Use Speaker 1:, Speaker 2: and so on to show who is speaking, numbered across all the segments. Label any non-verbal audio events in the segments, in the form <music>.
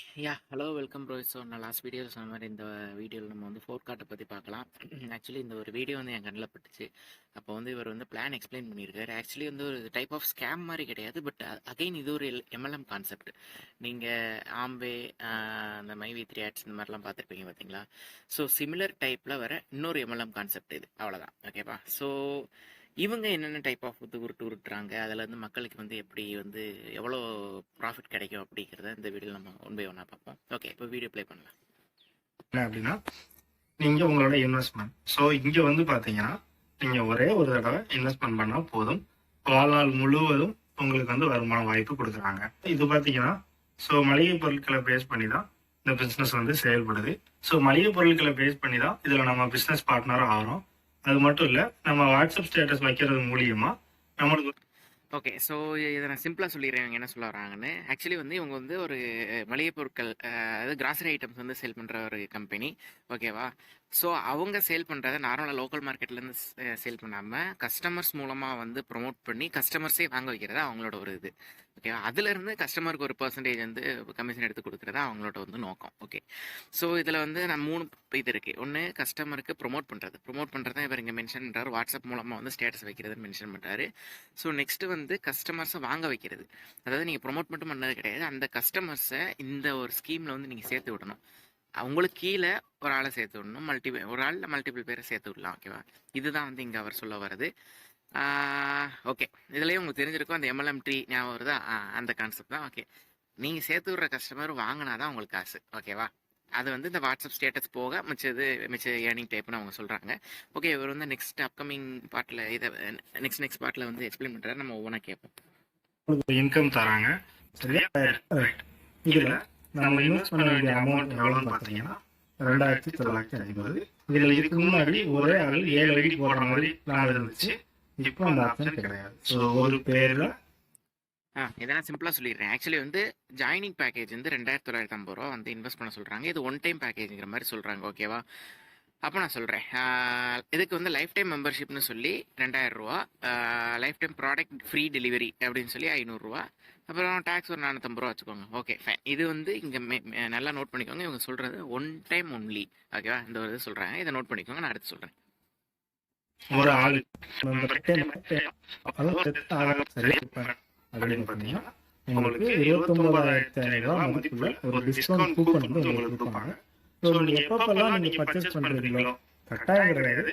Speaker 1: Yeah hello welcome bro so நான் last video சொன்ன மாதிரி இந்த வீடியோவில் நம்ம வந்து ஃபோர் கார்ட்டை பற்றி பார்க்கலாம். <clears throat> ஆக்சுவலி இந்த ஒரு வீடியோ வந்து என் கண்ணில் பட்டுச்சு. அப்போ வந்து இவர் வந்து பிளான் எக்ஸ்பிளைன் பண்ணியிருக்காரு. ஆக்சுவலி வந்து ஒரு டைப் ஆஃப் ஸ்கேம் மாதிரி கிடையாது. பட் அகைன் இது ஒரு எம்எல்எம் கான்செப்ட் நீங்கள் ஆம்பே அந்த மைவி த்ரீ ஆட்ஸ் இந்த மாதிரிலாம் பார்த்துருப்பீங்க பார்த்தீங்களா ஸோ சிமிலர் டைப்பில் வர இன்னொரு எம்எல்எம் கான்செப்ட் இது. அவ்வளோதான் ஓகேப்பா ஸோ இவங்க என்னென்ன டைப் ஆஃப் வந்து உருட்டு உருட்டுறாங்க? அதில் வந்து மக்களுக்கு வந்து எப்படி வந்து எவ்வளோ ப்ராஃபிட் கிடைக்கும் அப்படிங்கிறத இந்த வீடியோ நம்ம ஒன் பை ஒன்னாக பார்ப்போம். ஓகே இப்போ வீடியோ ப்ளே பண்ணலாம்.
Speaker 2: என்ன அப்படின்னா நீங்கள் உங்களோட இன்வெஸ்ட்மெண்ட் ஸோ இங்கே வந்து பார்த்தீங்கன்னா நீங்கள் ஒரே ஒரு தடவை இன்வெஸ்ட்மெண்ட் பண்ணால் போதும். வாழ்நாள் முழுவதும் உங்களுக்கு வந்து வருமான வாய்ப்பு கொடுக்குறாங்க. இது பார்த்தீங்கன்னா ஸோ மளிகை பொருட்களை பேஸ் பண்ணி தான் இந்த பிஸ்னஸ் வந்து செயல்படுது. ஸோ மளிகை பொருட்களை பேஸ் பண்ணி தான் இதில் நம்ம பிஸ்னஸ் பார்ட்னராக ஆகிறோம் அது மட்டும் இல்ல நம்ம வாட்ஸ்அப் ஸ்டேட்டஸ் வைக்கிறது மூலியமா நம்மளுக்கு
Speaker 1: ஓகே ஸோ இதை நான் சிம்பிளாக சொல்லிடுறேன் இவங்க என்ன சொல்ல வராங்கன்னு. ஆக்சுவலி வந்து இவங்க வந்து ஒரு மளிகை பொருட்கள் அதாவது கிராசரி ஐட்டம்ஸ் வந்து சேல் பண்ணுற ஒரு கம்பெனி ஓகேவா ஸோ அவங்க சேல் பண்ணுறத நார்மலாக லோக்கல் மார்க்கெட்லேருந்து சேல் பண்ணாமல் கஸ்டமர்ஸ் மூலமாக வந்து ப்ரொமோட் பண்ணி கஸ்டமர்ஸே வாங்க வைக்கிறதா அவங்களோட ஒரு இது. ஓகேவா? அதுலேருந்து கஸ்டமருக்கு ஒரு பர்சன்டேஜ் வந்து கமிஷன் எடுத்து கொடுக்குறதா அவங்களோட வந்து நோக்கம். ஓகே. ஸோ இதில் வந்து நான் மூணு இது இருக்குது ஒன்று கஸ்டமருக்கு ப்ரொமோட் பண்ணுறது ப்ரொமோட் பண்ணுறதா இவர் இங்கே மென்ஷன் பண்ணுறாரு வாட்ஸ்அப் மூலமாக வந்து ஸ்டேட்டஸ் வைக்கிறதுன்னு மென்ஷன் பண்ணுறாரு ஸோ நெக்ஸ்ட்டு வந்து கஸ்டமர்ஸை வாங்க வைக்கிறது. அதாவது நீங்கள் ப்ரொமோட் மட்டும் பண்ணது கிடையாது. அந்த கஸ்டமர்ஸை இந்த ஒரு ஸ்கீமில் வந்து நீங்கள் சேர்த்து விடணும். அவங்களுக்கு கீழே ஒரு ஆளை சேர்த்து விடணும். மல்டி ஒரு ஆளில் மல்டிபிள் பேரை சேர்த்து விடலாம் ஓகேவா இதுதான் வந்து இங்கே அவர் சொல்ல வருது ஓகே இதுலேயே உங்களுக்கு தெரிஞ்சிருக்கும் அந்த எம்எல்எம் ட்ரீ ஞாபகம் வருதா? ஆ, அந்த கான்செப்ட் தான் ஓகே நீங்கள் சேர்த்து விடுற கஸ்டமர் வாங்கினா தான் உங்களுக்கு காசு ஓகேவா அது வந்து இந்த வாட்ஸ்அப் ஸ்டேட்டஸ் போக மிச்சது மிச்ச ஏர்னிங் டைப்னு அவங்க சொல்கிறாங்க ஓகே இவர் வந்து நெக்ஸ்ட் அப்கமிங் பார்ட்டில் இதை நெக்ஸ்ட் நெக்ஸ்ட் பார்ட்டில் வந்து எக்ஸ்பிளைன் பண்ணுறாரு நம்ம ஒவ்வொன்றா கேட்போம்
Speaker 2: இன்கம் தராங்க. சரியா? நம்ம இன்வெஸ்ட் பண்ண வேண்டிய அமௌண்ட் எவ்வளவுன்னு பாத்தீங்கன்னா ரெண்டாயிரத்தி தொள்ளாயிரத்தி ஐம்பது. இதுல இதுக்கு முன்னாடி ஒரே ஆள் ஏழு அடி போடுற மாதிரி பிளான் இருந்துச்சு. இப்போ அந்த ஆப்ஷன் கிடையாது. ஸோ ஒரு பேர்ல
Speaker 1: ஆ இதெல்லாம் சிம்பிளாக சொல்லிடுறேன். ஆக்சுவலி வந்து ஜாயினிங் பேக்கேஜ் வந்து ரெண்டாயிரத்தி தொள்ளாயிரத்தி ஐம்பது ரூபா வந்து இன்வெஸ்ட் பண்ண சொல்கிறாங்க இது ஒன் டைம் பேக்கேஜ்ங்கிற மாதிரி சொல்கிறாங்க ஓகேவா அப்போ நான் சொல்கிறேன் இதுக்கு வந்து லைஃப் டைம் மெம்பர்ஷிப்னு சொல்லி ரெண்டாயிரம் ரூபா lifetime product free delivery அப்படின்னு சொல்லி ஐநூறுரூவா அப்புறம் டேக்ஸ் ஒரு நானூற்றம்பது ரூபா வச்சுக்கோங்க. ஓகே ஃபைன் இது வந்து இங்கே நல்லா நோட் பண்ணிக்கோங்க. இவங்க சொல்கிறது ஒன் டைம் ஒன்லி ஓகேவா இந்த ஒரு இது சொல்கிறாங்க இதை நோட் பண்ணிக்கோங்க. நான் அடுத்து சொல்கிறேன்
Speaker 2: ஒரு ஆள் அப்படின்னு பாத்தீங்கன்னா உங்களுக்கு இருபத்தொன்பதாயிரத்தி ஐநூறு மதிப்புள்ள ஒரு டிஸ்கவுண்ட் கூப்பன் வந்து உங்களுக்கு கொடுப்பாங்க. ஸோ எப்பப்பெல்லாம் பர்ச்சேஸ் கட்டாயம் கிடையாது.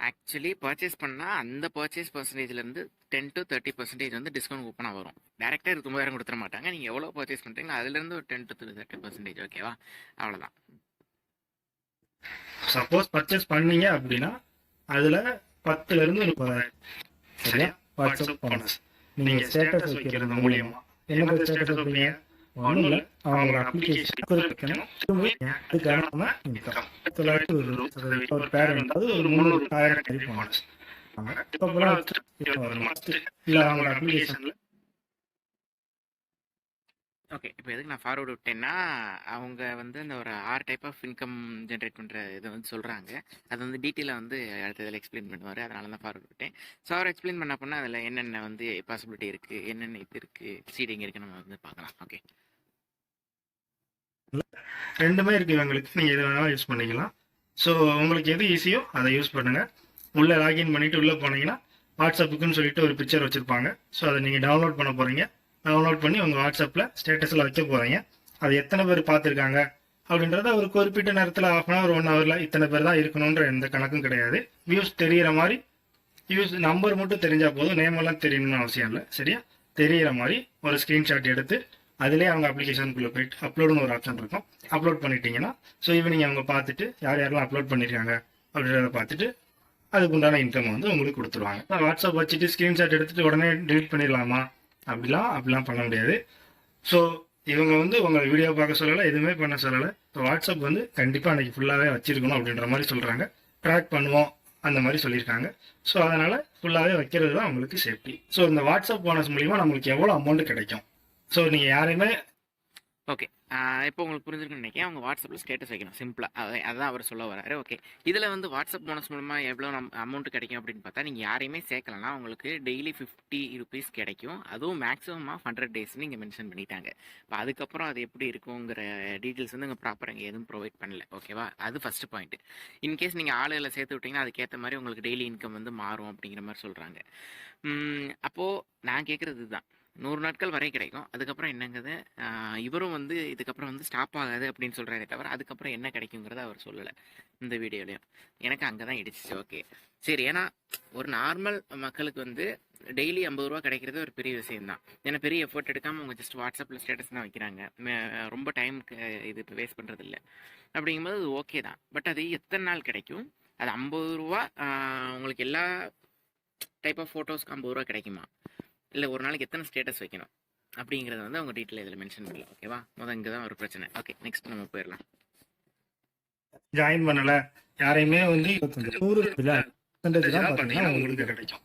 Speaker 1: ஆக்சுவலி பர்ச்சேஸ் பண்ணால் அந்த பர்ச்சேஸ் பர்சன்டேஜ்லேருந்து டென் டு தேர்ட்டி பர்சன்டேஜ் வந்து டிஸ்கவுண்ட் கூப்பனாக வரும். டேரெக்டாக இருபத்தொம்பதாயிரம் கொடுத்துட மாட்டாங்க. நீங்கள் எவ்வளோ பர்ச்சேஸ் பண்ணுறீங்களோ அதுலேருந்து ஒரு டென் டு தேர்ட்டி பர்சன்டேஜ் ஓகேவா அவ்வளோதான்
Speaker 2: சப்போஸ் பர்ச்சேஸ் பண்ணீங்க அப்படின்னா அதுல பத்துல இருந்து முப்பதாயிரம் சரியா? வாட்ஸ்அப் போனஸ் நீங்க ஸ்டேட்டஸ் வைக்கிறது மூலியமா. என்ன ஸ்டேட்டஸ் வைப்பீங்க ஒண்ணும் இல்ல அவங்களோட அப்ளிகேஷன் குறிப்பிக்கணும் அதுக்கான நம்ம income. தொள்ளாயிரத்தி ஒரு இருபது ஒரு பேரண்ட் அது ஒரு முந்நூறு ஆயிரம் கறி போனஸ் இப்ப இல்ல அவங்களோட அப்ளிகேஷன்ல
Speaker 1: ஓகே இப்போ எதுக்கு நான் ஃபார்வர்டு விட்டேன்னா அவங்க வந்து அந்த ஒரு ஆறு டைப் ஆஃப் இன்கம் ஜென்ரேட் பண்ணுற இதை வந்து சொல்கிறாங்க அது வந்து டீட்டெயிலாக வந்து அடுத்த இதில் எக்ஸ்பிளைன் பண்ணுவார். அதனால தான் ஃபார்வர்டு விட்டேன். ஸோ அவர் எக்ஸ்பிளைன் பண்ண பண்ணால் அதில் என்னென்ன வந்து பாசிபிலிட்டி இருக்குது என்னென்ன இது இருக்குது சீடிங் இருக்குது நம்ம வந்து பார்க்கலாம். ஓகே
Speaker 2: ரெண்டுமே இருக்கு இவங்களுக்கு. நீங்க எது வேணாலும் யூஸ் பண்ணிக்கலாம். ஸோ உங்களுக்கு எது ஈஸியோ அதை யூஸ் பண்ணுங்க. உள்ள லாகின் பண்ணிட்டு உள்ள போனீங்கன்னா வாட்ஸ்அப்புக்குன்னு சொல்லிட்டு ஒரு பிக்சர் வச்சிருப்பாங்க. ஸோ அதை நீங்க டவுன்லோட் பண்ண போறீங்க. டவுன்லோட் பண்ணி உங்க வாட்ஸ்அப்ல ஸ்டேட்டஸ்ல வைக்க போறீங்க. அது எத்தனை பேர் பார்த்துருக்காங்க? அப்படின்றத ஒரு குறிப்பிட்ட நேரத்தில் ஆஃப் அன் ஹவர் ஒன் ஹவரில் இத்தனை பேர் தான் இருக்கணுன்ற எந்த கணக்கும் கிடையாது. வியூஸ் தெரியிற மாதிரி யூஸ் நம்பர் மட்டும் தெரிஞ்சா போதும். நேம் எல்லாம் தெரியணும்னு அவசியம் இல்லை. சரியா? தெரியிற மாதிரி ஒரு ஸ்க்ரீன்ஷாட் எடுத்து அதிலே அவங்க அப்ளிகேஷனுக்குள்ளே போயிட்டு அப்லோடுன்னு ஒரு ஆப்ஷன் இருக்கும். அப்லோட் பண்ணிட்டீங்கன்னா ஸோ ஈவினிங் அவங்க பார்த்துட்டு யார் யாரெல்லாம் அப்லோட் பண்ணியிருக்காங்க அப்படின்றத பார்த்துட்டு அதுக்கு உண்டான இன்கம் வந்து உங்களுக்கு கொடுத்துருவாங்க. வாட்ஸ்அப் வச்சுட்டு ஸ்க்ரீன்ஷாட் எடுத்துட்டு உடனே delete பண்ணிடலாமா? அப்படிலாம் அப்படிலாம் பண்ண முடியாது. ஸோ இவங்க வந்து உங்களை வீடியோ பார்க்க சொல்லலை எதுவுமே பண்ண சொல்லலை. இப்போ வாட்ஸ்அப் வந்து கண்டிப்பாக அன்னைக்கு ஃபுல்லாகவே வச்சிருக்கணும் அப்படின்ற மாதிரி சொல்கிறாங்க ட்ராக் பண்ணுவோம் அந்த மாதிரி சொல்லியிருக்காங்க. ஸோ அதனால் ஃபுல்லாகவே வைக்கிறது தான் உங்களுக்கு சேஃப்டி ஸோ இந்த வாட்ஸ்அப் போனஸ் மூலிமா நம்மளுக்கு எவ்வளோ அமௌண்ட் கிடைக்கும்? ஸோ நீங்கள் யாரையுமே
Speaker 1: ஓகே இப்போ உங்களுக்கு புரிஞ்சிருக்குன்னு நினைக்கிறேன். அவங்க வாட்ஸ்அப்பில் ஸ்டேட்டஸ் வைக்கணும். சிம்பிளாக அதான் அவர் சொல்ல வராரு. ஓகே இதில் வந்து வாட்ஸ்அப் போனஸ் மூலமாக எவ்வளோ நம் அமௌண்ட் கிடைக்கும் அப்படின்னு பார்த்தா நீங்கள் யாரையுமே சேர்க்கலனா உங்களுக்கு டெய்லி ஃபிஃப்டி ருபீஸ் கிடைக்கும். அதுவும் மேக்ஸிமம் ஆஃப் ஹண்ட்ரட் டேஸ்னு இங்கே மென்ஷன் பண்ணிட்டாங்க. இப்போ அதுக்கப்புறம் அது எப்படி இருக்குங்கிற டீட்டெயில்ஸ் வந்து இங்கே ப்ராப்பராக இங்கே எதுவும் ப்ரொவைட் பண்ணல. ஓகேவா அது ஃபஸ்ட்டு பாயிண்ட் இன்கேஸ் நீங்கள் ஆளுகளை சேர்த்து விட்டிங்கன்னா அதுக்கேற்ற மாதிரி உங்களுக்கு டெய்லி இன்கம் வந்து மாறும் அப்படிங்கிற மாதிரி சொல்கிறாங்க அப்போது நான் கேட்குறது இதுதான். நூறு நாட்கள் வரை கிடைக்கும். அதுக்கப்புறம் என்னங்கிறது? இவரும் வந்து இதுக்கப்புறம் வந்து ஸ்டாப் ஆகாது அப்படின்னு சொல்கிறாரே தவிர அதுக்கப்புறம் என்ன கிடைக்குங்கிறத அவர் சொல்லலை இந்த வீடியோலையும். எனக்கு அங்கே தான் இடிச்சிச்சு. ஓகே. சரி ஏன்னா ஒரு நார்மல் மக்களுக்கு வந்து டெய்லி ஐம்பது ரூபா கிடைக்கிறது ஒரு பெரிய விஷயம் தான் ஏன்னா பெரிய எஃபோர்ட் எடுக்காமல் அவங்க ஜஸ்ட் வாட்ஸ்அப்பில் ஸ்டேட்டஸ் தான் வைக்கிறாங்க. மே- ரொம்ப டைமுக்கு இது இப்போ வேஸ்ட் பண்ணுறது இல்லை அப்படிங்கும்போது அது ஓகே தான். பட் அது எத்தனை நாள் கிடைக்கும்? அது ஐம்பது ரூபா உங்களுக்கு எல்லா டைப் ஆஃப் ஃபோட்டோஸ்க்கு ஐம்பது ரூபா கிடைக்குமா? இல்லை ஒரு நாளைக்கு எத்தனை ஸ்டேட்டஸ் வைக்கணும்? அப்படிங்கிறத வந்து அவங்க டீட்டெயில் இதில் மென்ஷன் பண்ணல ஓகேவா முதல் இங்கே தான் ஒரு பிரச்சனை. ஓகே நெக்ஸ்ட் நம்ம போயிடலாம்.
Speaker 2: ஜாயின் பண்ணல. யாரையுமே வந்து நூறு உங்களுக்கு கிடைக்கும்.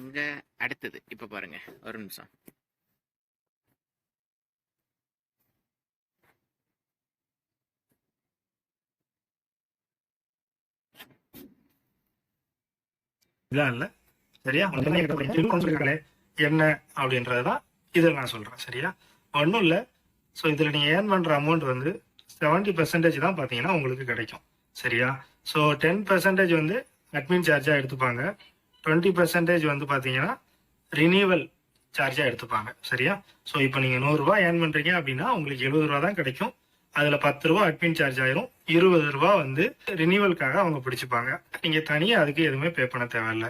Speaker 1: இங்கே அடுத்தது. இப்போ பாருங்க. ஒரு நிமிஷம்.
Speaker 2: இல்ல இல்ல. சரியா? உடனே என்கிட்ட ஒரு என்ன அப்படின்றது தான் இதில் நான் சொல்றேன். சரியா? ஒன்றும் இல்லை. ஸோ இதில் நீங்கள் ஏர்ன் பண்ணுற அமௌண்ட் வந்து செவன்ட்டி பர்சன்டேஜ் தான் பார்த்தீங்கன்னா உங்களுக்கு கிடைக்கும். சரியா? ஸோ டென் பர்சன்டேஜ் வந்து அட்மின் சார்ஜாக எடுத்துப்பாங்க. டுவெண்ட்டி பர்சன்டேஜ் வந்து பார்த்தீங்கன்னா ரினியூவல் சார்ஜாக எடுத்துப்பாங்க. சரியா? ஸோ இப்போ நீங்கள் நூறுரூவா ஏர்ன் பண்ணுறீங்க அப்படின்னா உங்களுக்கு எழுபது ரூபா தான் கிடைக்கும். அதில் பத்து ரூபா அட்மின் சார்ஜ் ஆயிரும். இருபது ரூபா வந்து ரினியூவலுக்காக அவங்க பிடிச்சிப்பாங்க. நீங்கள் தனியாக அதுக்கு எதுவுமே பே பண்ண தேவையில்ல.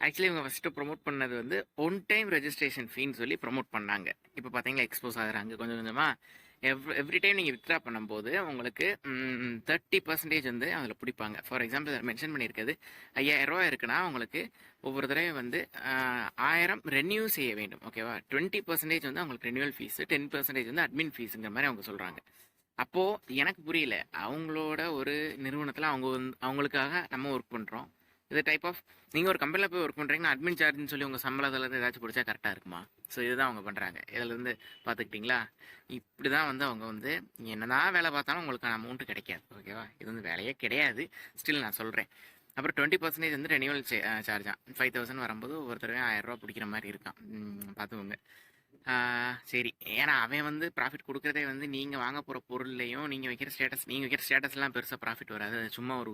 Speaker 1: ஆக்சுவலி இவங்க ஃபஸ்ட்டு ப்ரொமோட் பண்ணது வந்து ஒன் டைம் ரெஜிஸ்ட்ரேஷன் ஃபீன்னு சொல்லி ப்ரொமோட் பண்ணாங்க. இப்போ பார்த்தீங்களா எக்ஸ்போஸ் ஆகுறாங்க கொஞ்சம் கொஞ்சமாக எவ்ரி எவ்ரி டைம் நீங்கள் வித்ட்ரா பண்ணும்போது உங்களுக்கு தேர்ட்டி பர்சன்டேஜ் வந்து அதில் பிடிப்பாங்க. ஃபார் எக்ஸாம்பிள் மென்ஷன் பண்ணியிருக்கிறது ஐயாயிரரூவா இருக்குன்னா உங்களுக்கு ஒவ்வொரு தடவை வந்து ஆயிரம் ரெனியூ செய்ய வேண்டும். ஓகேவா டுவெண்ட்டி பர்சன்டேஜ் வந்து அவங்களுக்கு ரெனியூவல் ஃபீஸு டென் பர்சன்டேஜ் வந்து அட்மின் ஃபீஸுங்கிற மாதிரி அவங்க சொல்கிறாங்க அப்போது எனக்கு புரியல அவங்களோட ஒரு நிறுவனத்தில் அவங்க வந்து அவங்களுக்காக நம்ம ஒர்க் பண்ணுறோம் இது டைப் ஆஃப் நீங்கள் ஒரு கம்பெனியில் போய் ஒர்க் பண்ணுறீங்கன்னா அட்மின் சார்ஜ்னு சொல்லி உங்கள் சம்பளத்துலேருந்து ஏதாச்சும் பிடிச்சா கரெக்டாக இருக்குமா? ஸோ இதுதான் அவங்க பண்ணுறாங்க இதிலேருந்து பார்த்துக்கிட்டிங்களா இப்படி தான் வந்து அவங்க வந்து என்னதான் வேலை பார்த்தாலும் உங்களுக்கான அமௌண்ட்டு கிடைக்காது. ஓகேவா இது வந்து வேலையே கிடையாது. ஸ்டில் நான் சொல்கிறேன் அப்புறம் டுவெண்ட்டி பர்சன்டேஜ் வந்து ரெனியூவல் சார்ஜாக ஃபைவ் தௌசண்ட் வரும்போது ஒவ்வொரு ஆயிரரூவா ஆயிரம் ரூபா பிடிக்கிற மாதிரி இருக்கான். பார்த்துக்கோங்க. சரி. ஏன்னா அவன் வந்து ப்ராஃபிட் கொடுக்குறதே வந்து நீங்கள் வாங்க போகிற பொருள்லையும் நீங்கள் வைக்கிற ஸ்டேட்டஸ் நீங்கள் வைக்கிற ஸ்டேட்டஸ்லாம் பெருசாக ப்ராஃபிட் வராது. சும்மா ஒரு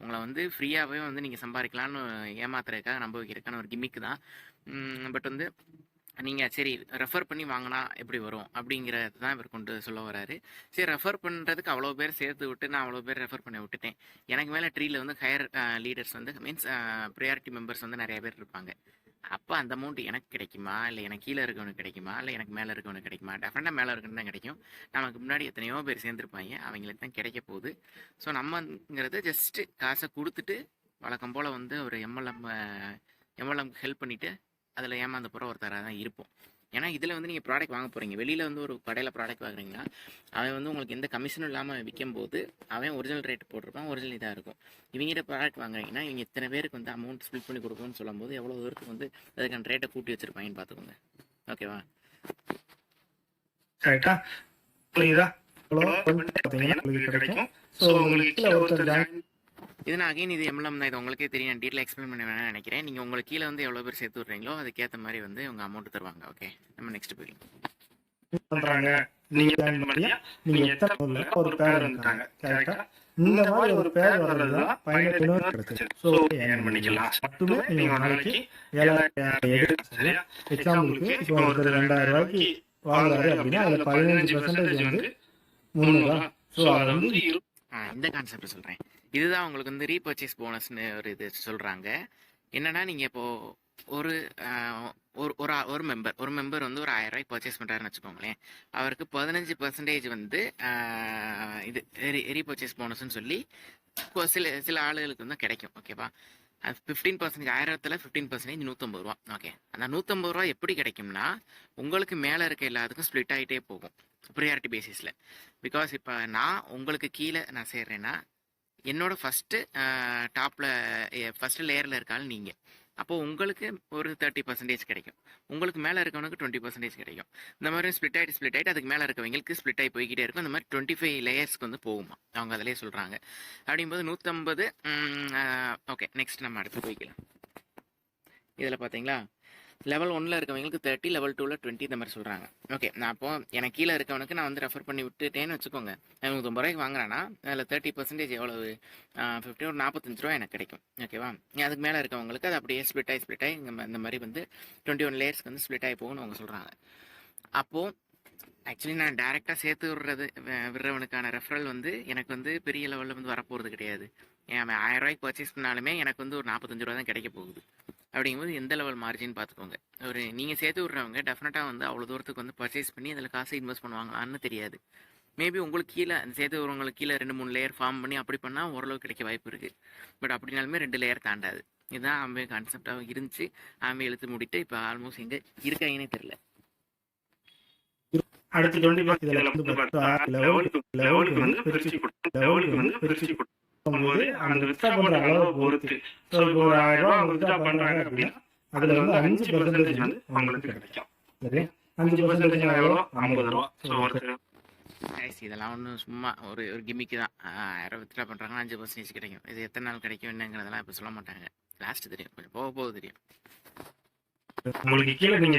Speaker 1: உங்களை வந்து ஃப்ரீயாகவே வந்து நீங்கள் சம்பாதிக்கலான்னு ஏமாத்துறதுக்காக நம்ப வைக்கிறதுக்கான ஒரு கிமிக்கு தான். பட் வந்து நீங்கள் சரி ரெஃபர் பண்ணி வாங்கினா எப்படி வரும்? அப்படிங்கிறது தான் இவர் கொண்டு சொல்ல வராரு. சரி ரெஃபர் பண்ணுறதுக்கு அவ்வளோ பேர் சேர்த்து விட்டு நான் அவ்வளோ பேர் ரெஃபர் பண்ணி விட்டுட்டேன். எனக்கு மேலே ட்ரீயில் வந்து ஹையர் லீடர்ஸ் வந்து மீன்ஸ் ப்ரையாரிட்டி மெம்பர்ஸ் வந்து நிறைய பேர் இருப்பாங்க. அப்போ அந்த அமௌண்ட் எனக்கு கிடைக்குமா? இல்லை எனக்கு கீழே இருக்கவனுக்கு கிடைக்குமா? இல்லை எனக்கு மேலே இருக்கவனுக்கு கிடைக்குமா? டெஃபினட்டாக மேலே இருக்கணும் தான் கிடைக்கும். நமக்கு முன்னாடி எத்தனையோ பேர் சேர்ந்துருப்பாங்க. அவங்களுக்கு தான் கிடைக்க போகுது. ஸோ நம்மங்கிறது ஜஸ்ட்டு காசை கொடுத்துட்டு வழக்கம் போல் வந்து ஒரு எம்எல்எம் எம்எல்எம்க்கு ஹெல்ப் பண்ணிவிட்டு அதில் ஏமாந்து போகிற ஒருத்தராக தான் இருப்போம். ஏன்னா இதில் வந்து நீங்கள் ப்ராடக்ட் வாங்க போகிறீங்க வெளியில் வந்து ஒரு கடையில் ப்ராடக்ட் வாங்குறீங்கன்னா அவன் வந்து உங்களுக்கு எந்த கமிஷனும் இல்லாமல் விற்கும் போது அவன் ஒரிஜினல் ரேட் போட்டிருப்பான் ஒரிஜினல் இதாக இருக்கும் இவங்கிட்ட ப்ராடக்ட் வாங்குறீங்கன்னா இவங்க இத்தனை பேருக்கு வந்து அமௌண்ட் ஸ்பிளிட் பண்ணி கொடுக்கணும்னு சொல்லும்போது எவ்வளோ தூரத்துக்கு வந்து அதுக்கான ரேட்டை கூட்டி வச்சிருப்பாங்கன்னு பார்த்துக்கோங்க ஓகேவா
Speaker 2: கரெக்டா புரியுதா பார்த்தீங்கன்னா உங்களுக்கு கிடைக்கும் ஸோ உங்களுக்கு கீழே ஒருத்தர் ஜாயின்
Speaker 1: இது நான் அகைன் இது எம்எல்எம் தான். இது உங்களுக்கே தெரியும். நான் டீட்டெயில் எக்ஸ்பிளைன் பண்ண வேணாம்னு நினைக்கிறேன். நீங்கள் உங்களுக்கு கீழே வந்து எவ்வளோ பேர் சேர்த்து விட்றீங்களோ அதுக்கேற்ற மாதிரி வந்து உங்கள் அமௌண்ட் தருவாங்க. ஓகே நம்ம நெக்ஸ்ட் போயிடலாம்.
Speaker 2: பண்றாங்க. நீங்க ஜாயின் பண்ணியா? நீங்க எத்தனை ஒரு பேர் வந்துட்டாங்க கரெக்டா இந்த மாதிரி ஒரு பேர் வர்றதுதான் பயணத்தினோட கிடைச்சது ஸோ ஏன் பண்ணிக்கலாம். மட்டுமே நீங்க ஒரு நாளைக்கு ஏழாயிரம் எக்ஸாம்பிளுக்கு இப்போ ஒருத்தர் ரெண்டாயிரம் ரூபாய்க்கு வாங்குறாரு அப்படின்னா அதுல பதினஞ்சு பர்சன்டேஜ் வந்து முந்நூறுவா ஸோ அதை வந்து
Speaker 1: இந்த கான்செப்ட் சொல்கிறேன் இதுதான் உங்களுக்கு வந்து ரீபர்ச்சேஸ் போனஸ்னு ஒரு இது சொல்கிறாங்க என்னென்னா நீங்கள் இப்போது ஒரு ஒரு ஒரு ஒரு மெம்பர் ஒரு மெம்பர் வந்து ஒரு ஆயிரம் ரூபாய் பர்ச்சேஸ் பண்ணுறாருன்னு வச்சுக்கோங்களேன். அவருக்கு பதினஞ்சு பர்சன்டேஜ் வந்து இது ரீபர்ச்சேஸ் போனஸ்ன்னு சொல்லி சில சில ஆளுகளுக்கு வந்து கிடைக்கும் ஓகேவா அது ஃபிஃப்டீன் பர்சன்டேஜ் ஆயிரத்தில் ஃபிஃப்டீன் பர்சன்டேஜ் நூற்றம்பது ரூபா ஓகே அந்த நூற்றம்பது ரூபா எப்படி கிடைக்கும்னா உங்களுக்கு மேலே இருக்க எல்லாத்துக்கும் ஸ்ப்ளிட் ஆகிட்டே போகும் ப்ரியாரிட்டி பேசிஸில் பிகாஸ் இப்போ நான் உங்களுக்கு கீழே நான் சேர்றேன்னா என்னோடய ஃபஸ்ட்டு டாப்பில் ஃபஸ்ட்டு லேயரில் இருக்காலும் நீங்கள் அப்போது உங்களுக்கு ஒரு தேர்ட்டி பர்சன்டேஜ் கிடைக்கும். உங்களுக்கு மேலே இருக்கவனுக்கு டுவெண்ட்டி பர்சன்டேஜ் கிடைக்கும். இந்த மாதிரி ஸ்ப்ளிட் ஆகிட்டு ஸ்ப்ளிட் ஆகிட்டு அதுக்கு மேலே இருக்கவங்களுக்கு ஸ்ப்ளிட் ஆகி போய்கிட்டே இருக்கும். இந்த மாதிரி டுவெண்ட்டி ஃபைவ் லேயர்ஸ்க்கு வந்து போகுமா? அவங்க அதிலே சொல்கிறாங்க அப்படிங்கும்போது நூற்றம்பது ஓகே நெக்ஸ்ட் நம்ம அடுத்து போய்க்கலாம். இதில் பார்த்தீங்களா லெவல் ஒன்ல இருக்கவங்களுக்கு தேர்ட்டி லெவல் டூவில் டுவெண்ட்டி இந்த மாதிரி சொல்கிறாங்க ஓகே நான் அப்போ எனக்கு கீழே இருக்கவனுக்கு நான் வந்து ரெஃபர் பண்ணி விட்டுட்டேன்னு வச்சுக்கோங்க. நூற்றம்பது ரூபாய்க்கு வாங்குறான்னா அதில் தேர்ட்டி பர்சன்டேஜ் எவ்வளவு? ஃபிஃப்டி ஒரு நாற்பத்தஞ்சு ரூபா எனக்கு கிடைக்கும். ஓகேவா அதுக்கு மேலே இருக்கவங்களுக்கு அது அப்படியே ஸ்ப்ளிட் ஆகி ஸ்ப்ளிட் ஆகி இந்த இந்த மாதிரி வந்து டுவெண்ட்டி ஒன் லேயர்ஸ்க்கு வந்து ஸ்ப்ளிட் ஆகி போகணும்னு அவங்க சொல்கிறாங்க அப்போது ஆக்சுவலி நான் டேரெக்டாக சேர்த்து விடுறது விடுறவனுக்கான ரெஃபரல் வந்து எனக்கு வந்து பெரிய லெவலில் வந்து வரப்போகிறது கிடையாது. ஏன் அவன் ஆயிரம் ரூபாய்க்கு பர்ச்சேஸ் பண்ணாலுமே எனக்கு வந்து ஒரு நாற்பத்தஞ்சு ரூபா தான் கிடைக்க போகுது. அப்படிங்கும்போது எந்த லெவல் மார்ஜின் பார்த்துக்கோங்க. ஒரு நீங்கள் சேர்த்து விட்றவங்க டெஃபினட்டாக வந்து அவ்வளோ தூரத்துக்கு வந்து பர்ச்சேஸ் பண்ணி அதில் காசு இன்வெஸ்ட் பண்ணுவாங்களான்னு தெரியாது. மேபி உங்களுக்கு கீழே அந்த சேர்த்து விடுறவங்களுக்கு கீழே ரெண்டு மூணு லேயர் ஃபார்ம் பண்ணி அப்படி பண்ணால் ஓரளவு கிடைக்க வாய்ப்பு இருக்குது பட் அப்படினாலுமே ரெண்டு லேயர் தாண்டாது. இதுதான் அவன் கான்செப்டாக இருந்துச்சு. அவன் எழுத்து மூடிட்டு இப்போ ஆல்மோஸ்ட் எங்கே இருக்காங்கன்னே தெரில
Speaker 2: அடுத்து வந்து கொடுக்கும்போது அந்த வித்ரா பண்ற அளவை பொறுத்து. ஸோ இப்போ ஒரு ஆயிரம் ரூபாய் அவங்க வித்ரா பண்றாங்க அப்படின்னா அதுல வந்து அஞ்சு பர்சன்டேஜ் வந்து அவங்களுக்கு கிடைக்கும். சரி. அஞ்சு பர்சன்டேஜ் எவ்வளோ ஐம்பது ரூபா. ஸோ ஒருத்தர்
Speaker 1: கைஸ் இதெல்லாம் ஒன்றும் சும்மா ஒரு ஒரு கிம்மிக்கு தான். யாரோ வித்ரா பண்ணுறாங்கன்னா அஞ்சு பர்சன்டேஜ் கிடைக்கும். இது எத்தனை நாள் கிடைக்கும் என்னங்கிறதெல்லாம் இப்போ சொல்ல மாட்டாங்க. லாஸ்ட் தெரியும். கொஞ்சம் போக போக தெரியும்.
Speaker 2: உங்களுக்கு கீழே நீங்க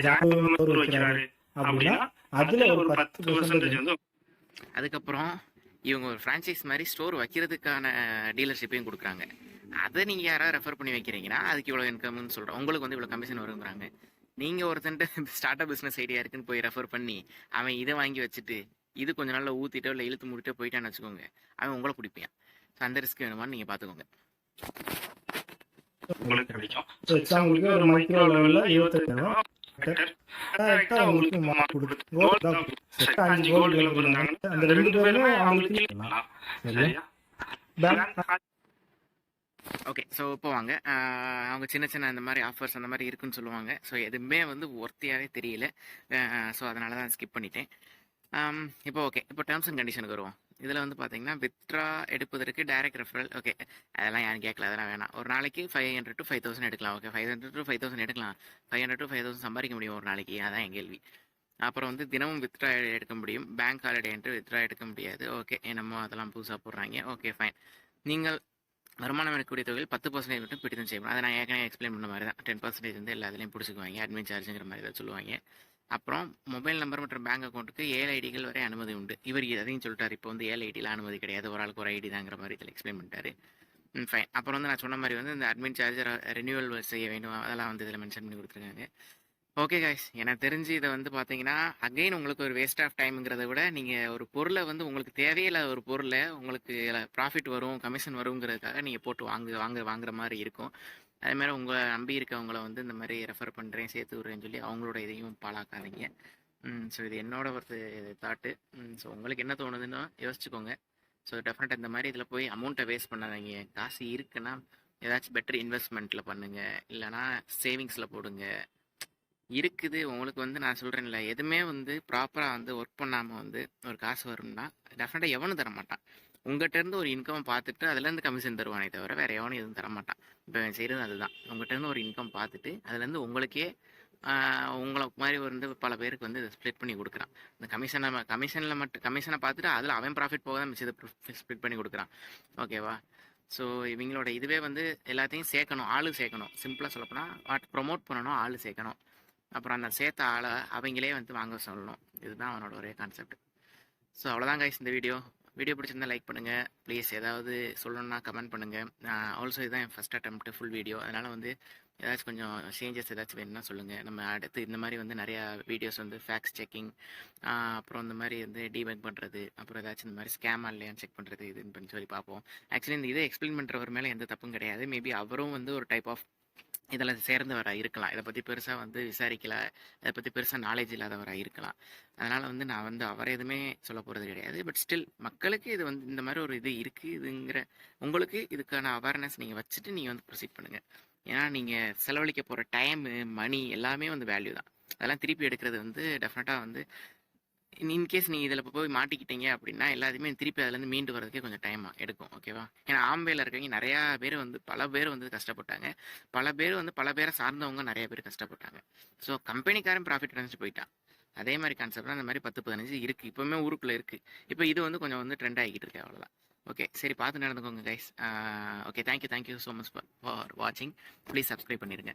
Speaker 2: வைக்கிறாரு அப்படின்னா அதுல ஒரு பத்து பர்சன்டேஜ் வந்து
Speaker 1: அதுக்கப்புறம் இவங்க ஒரு ஃப்ரான்ச்சைஸ் மாதிரி ஸ்டோர் வைக்கிறதுக்கான டீலர்ஷிப்பையும் கொடுக்குறாங்க. அதை நீங்கள் யாராவது ரெஃபர் பண்ணி வைக்கிறீங்கன்னா அதுக்கு இவ்வளோ இன்கம்னு சொல்கிறோம் உங்களுக்கு வந்து இவ்வளோ கமிஷன் வருங்கிறாங்க. நீங்கள் ஒருத்தன்ட்டு ஸ்டார்ட் அப் பிஸ்னஸ் ஐடியா இருக்குன்னு போய் ரெஃபர் பண்ணி அவன் இதை வாங்கி வச்சுட்டு இது கொஞ்ச நாளில் ஊற்றிட்டோ இல்லை இழுத்து முடிட்டோ போயிட்டான்னு வச்சுக்கோங்க. அவன் உங்களை பிடிப்பான் ஸோ அந்த ரிஸ்க் வேணுமான்னு நீங்கள் பார்த்துக்கோங்க
Speaker 2: உங்களுக்கு கிடைக்கும் ஸோ எக்ஸாம்பிளுக்கு ஒரு மைக்ரோ லெவலில் இருபத்தெட்டு ரூபா கரெக்டா கொடுத்து அஞ்சு இருந்தாங்க அந்த ரெண்டு பேருமே அவங்களுக்கு. சரியா?
Speaker 1: ஓகே ஸோ இப்போ வாங்க. அவங்க சின்ன சின்ன இந்த மாதிரி ஆஃபர்ஸ் அந்த மாதிரி இருக்குன்னு சொல்லுவாங்க. ஸோ எதுவுமே வந்து ஒர்த்தியாகவே தெரியல. ஸோ அதனால தான் ஸ்கிப் பண்ணிட்டேன். இப்போ ஓகே இப்போ டேர்ம்ஸ் அண்ட் கண்டிஷனுக்கு வருவோம். இதில் வந்து பார்த்தீங்கன்னா வித்ரா எடுப்பதற்கு டைரக்ட் ரெஃபரல் ஓகே அதெல்லாம் யாரும் கேட்கல அதெல்லாம் வேணாம். ஒரு நாளைக்கு five hundred to five thousand எடுக்கலாம். Okay five hundred to five thousand எடுக்கலாம். Five hundred to five thousand சம்பாதிக்க முடியும் ஒரு நாளைக்கு. அதான் என் கேள்வி. அப்புறம் வந்து தினமும் வித்ரா எடுக்க முடியும். பேங்க் ஹாலிடே என்று வித்ரா எடுக்க முடியாது. ஓகே என்னமோ அதெல்லாம் புதுசாக போடுறாங்க. ஓகே ஃபைன் நீங்கள் வருமானம் எடுக்கக்கூடிய தொகையில் பத்து பர்சன்டேஜ் மட்டும் பிடித்தம் செய்யணும். அதை நான் ஏற்கனவே எக்ஸ்பிளைன் பண்ண மாதிரி தான். டென் பர்சன்டேஜ் வந்து எல்லாத்துலேயும் பிடிச்சிக்குவாங்க. அட்மின் சார்ஜுங்கிற மாதிரி தான் சொல்லுவாங்க. அப்புறம் மொபைல் நம்பர் மற்றும் பேங்க் அக்கௌண்ட்டுக்கு ஏழு ஐடிகள் வரை அனுமதி உண்டு. இவர் அதையும் சொல்லிட்டார். இப்போ வந்து ஏழு ஐடியில் அனுமதி கிடையாது. ஒரு ஆளுக்கு ஒரு ஐடி தாங்கிற மாதிரி இதில் எக்ஸ்பிளைன் பண்ணிட்டாரு. ஃபைன் அப்புறம் வந்து நான் சொன்ன மாதிரி வந்து இந்த அட்மின் சார்ஜர் ரினியூவல் செய்ய வேண்டும் அதெல்லாம் வந்து இதில் மென்ஷன் பண்ணி கொடுத்துருக்காங்க. ஓகே காய்ஸ் எனக்கு தெரிஞ்சு இதை வந்து பார்த்தீங்கன்னா அகைன் உங்களுக்கு ஒரு வேஸ்ட் ஆஃப் டைம்ங்கிறத விட நீங்கள் ஒரு பொருளை வந்து உங்களுக்கு தேவையில்லாத ஒரு பொருளை உங்களுக்கு ப்ராஃபிட் வரும் கமிஷன் வருங்கிறதுக்காக நீங்கள் போட்டு வாங்க வாங்க வாங்குற மாதிரி இருக்கும். அதே மாதிரி உங்களை நம்பி இருக்கவங்கள வந்து இந்த மாதிரி ரெஃபர் பண்ணுறேன் சேர்த்து விட்றேன்னு சொல்லி அவங்களோட இதையும் பாழாக்காதீங்க. ஸோ இது என்னோட ஒரு தாட்டு ஸோ உங்களுக்கு என்ன தோணுதுன்னா யோசிச்சுக்கோங்க. ஸோ டெஃபினட்டாக இந்த மாதிரி இதில் போய் அமௌண்ட்டை வேஸ்ட் பண்ணாதீங்க. காசு இருக்குன்னா ஏதாச்சும் பெட்டர் இன்வெஸ்ட்மெண்ட்டில் பண்ணுங்கள் இல்லைனா சேவிங்ஸில் போடுங்க. இருக்குது. உங்களுக்கு வந்து நான் சொல்கிறேன்ல எதுவுமே வந்து ப்ராப்பராக வந்து ஒர்க் பண்ணாமல் வந்து ஒரு காசு வரும்னா டெஃபினட்டாக எவனும் தர மாட்டான் உங்கள்கிட்ட இருந்து ஒரு இன்கம் பார்த்துட்டு அதுலேருந்து கமிஷன் தருவானே தவிர வேறு எவனும் எதுவும் தரமாட்டான். இப்போ செய்கிறது அதுதான். உங்கள்கிட்ட இருந்து ஒரு இன்கம் பார்த்துட்டு அதுலேருந்து உங்களுக்கே உங்களை மாதிரி வந்து பல பேருக்கு வந்து ஸ்ப்ளிட் பண்ணி கொடுக்குறான். இந்த கமிஷனை கமிஷனில் மட்டும் கமிஷனை பார்த்துட்டு அதில் அவன் ப்ராஃபிட் போக தான் மிச்சத்தை ஸ்ப்ளிட் பண்ணி கொடுக்குறான். ஓகேவா ஸோ இவங்களோட இதுவே வந்து எல்லாத்தையும் சேர்க்கணும் ஆளு சேர்க்கணும். சிம்பிளாக சொல்லப்போனால் வாட் ப்ரொமோட் பண்ணணும் ஆள் சேர்க்கணும். அப்புறம் அந்த சேர்த்த ஆளை அவங்களே வந்து வாங்க சொல்லணும். இதுதான் அவனோட ஒரே கான்செப்ட் ஸோ அவ்வளோதான் கைஸ் இந்த வீடியோ வீடியோ பிடிச்சிருந்தா லைக் பண்ணுங்கள் ப்ளீஸ் ஏதாவது சொல்லணும்னா கமெண்ட் பண்ணுங்கள் ஆல்சோ இதுதான் என் ஃபஸ்ட் attempt ஃபுல் வீடியோ அதனால் வந்து ஏதாச்சும் கொஞ்சம் சேஞ்சஸ் ஏதாச்சும் வேணும்னா சொல்லுங்கள் நம்ம அடுத்து இந்த மாதிரி வந்து நிறையா வீடியோஸ் வந்து ஃபேக்ஸ் செக்கிங் அப்புறம் இந்த மாதிரி வந்து டீபேக் பண்ணுறது அப்புறம் ஏதாச்சும் இந்த மாதிரி ஸ்கேம் இல்லையான்னு செக் பண்ணுறது இதுன்னு பண்ணி சொல்லி பார்ப்போம். ஆக்சுவலி இந்த இதை எக்ஸ்பிளைன் பண்ணுறவர் மேலே எந்த தப்பும் கிடையாது. மேபி அவரும் வந்து ஒரு டைப் ஆஃப் இதில் சேர்ந்தவராக இருக்கலாம். இதை பற்றி பெருசாக வந்து விசாரிக்கல. இதை பற்றி பெருசாக நாலேஜ் இல்லாதவராக இருக்கலாம். அதனால் வந்து நான் வந்து அவரை எதுவுமே சொல்ல போகிறது கிடையாது. பட் ஸ்டில் மக்களுக்கு இது வந்து இந்த மாதிரி ஒரு இது இருக்குது இதுங்கிற உங்களுக்கு இதுக்கான அவேர்னஸ் நீங்கள் வச்சுட்டு நீங்கள் வந்து ப்ரொசீட் பண்ணுங்கள் ஏன்னா நீங்கள் செலவழிக்க போகிற டைமு மணி எல்லாமே வந்து வேல்யூ தான். அதெல்லாம் திருப்பி எடுக்கிறது வந்து டெஃபினட்டாக வந்து இன்கேஸ் நீங்கள் இதில் போய் மாட்டிக்கிட்டீங்க அப்படின்னா எல்லாத்தையுமே திருப்பி அதுலேருந்து மீண்டு வரதுக்கே கொஞ்சம் டைம் எடுக்கும் ஓகேவா ஏன்னா ஆம்பையில் இருக்கவங்க நிறையா பேர் வந்து பல பேர் வந்து கஷ்டப்பட்டாங்க. பல பேர் வந்து பல பேரை சார்ந்தவங்க நிறைய பேர் கஷ்டப்பட்டாங்க. ஸோ கம்பெனிக்காரன் ப்ராஃபிட் நினச்சி போயிட்டான். அதே மாதிரி கான்செப்ட்லாம் அந்த மாதிரி பத்து பதினஞ்சு இருக்குது இப்போவுமே ஊருக்குள்ளே இருக்குது இப்போ இது வந்து கொஞ்சம் வந்து ட்ரெண்ட் ஆகிட்டு இருக்கு அவ்வளோதான் ஓகே சரி பார்த்து நடந்துக்கோங்க guys okay thank you thank you so much for வாட்சிங் ப்ளீஸ் சப்ஸ்கிரைப் பண்ணிடுங்க